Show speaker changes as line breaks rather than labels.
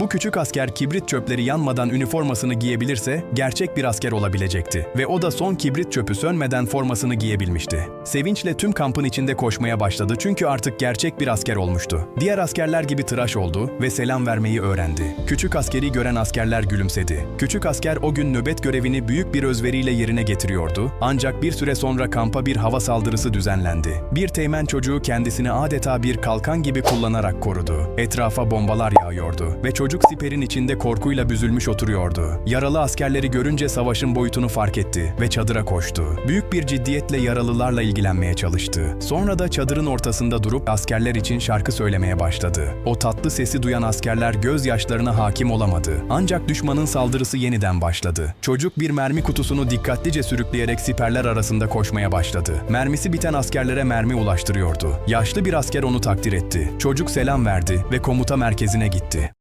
Bu küçük asker kibrit çöpleri yanmadan üniformasını giyebilirse gerçek bir asker olabilecekti. Ve o da son kibrit çöpü sönmeden formasını giyebilmişti. Sevinçle tüm kampın içinde koşmaya başladı çünkü artık gerçek bir asker olmuştu. Diğer askerler gibi tıraş oldu ve selam vermeyi öğrendi. Küçük askeri gören askerler gülümsedi. Küçük asker o gün nöbet görevini büyük bir özveriyle yerine getiriyordu. Ancak bir süre sonra kampa bir hava saldırısı düzenlendi. Bir teğmen çocuğu kendisini adeta bir kalkan gibi kullanarak korudu. Etrafa bombalar yağıyordu ve çocuk siperin içinde korkuyla büzülmüş oturuyordu. Yaralı askerleri görünce savaşın boyutunu fark etti ve çadıra koştu. Büyük bir ciddiyetle yaralılarla ilgilenmeye çalıştı. Sonra da çadırın ortasında durup askerler için şarkı söylemeye başladı. O tatlı sesi duyan askerler gözyaşlarına hakim olamadı. Ancak düşmanın saldırısı yeniden başladı. Çocuk bir mermi kutusunu dikkatlice sürükleyerek siperler arasında koşmaya başladı. Mermisi biten askerlere mermi ulaştırıyordu. Yaşlı bir asker onu takdir etti. Çocuk selam verdi ve komuta merkezine gitti.